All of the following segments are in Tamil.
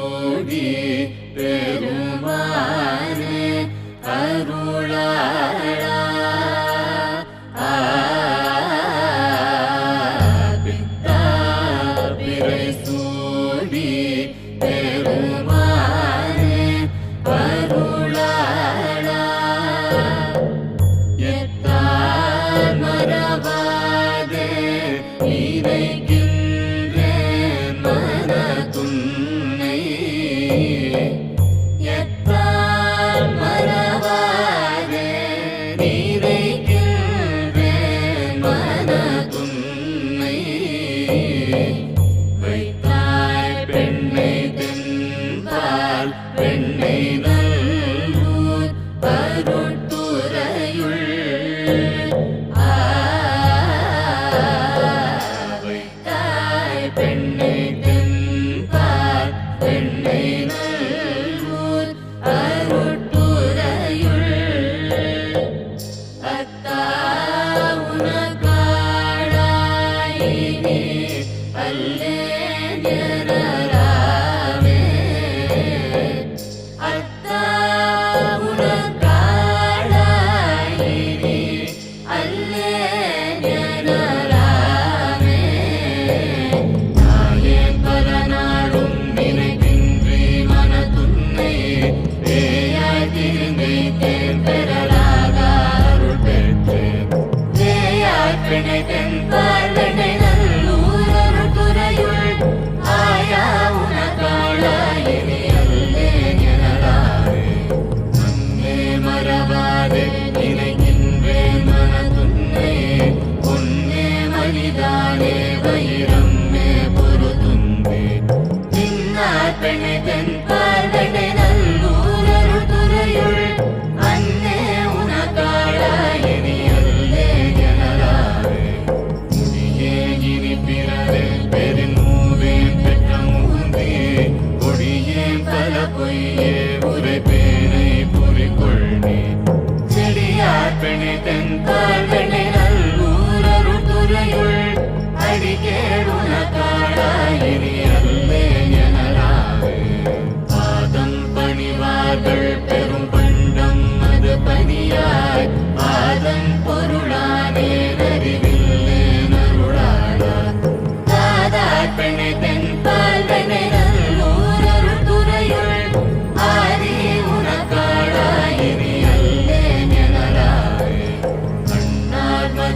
ஓதி பெருமாறு அருளாளா. பித்தா பிறை சூடி பெருமாறு அருளாளா. எத்தான் மறவாது இறைக்கு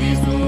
this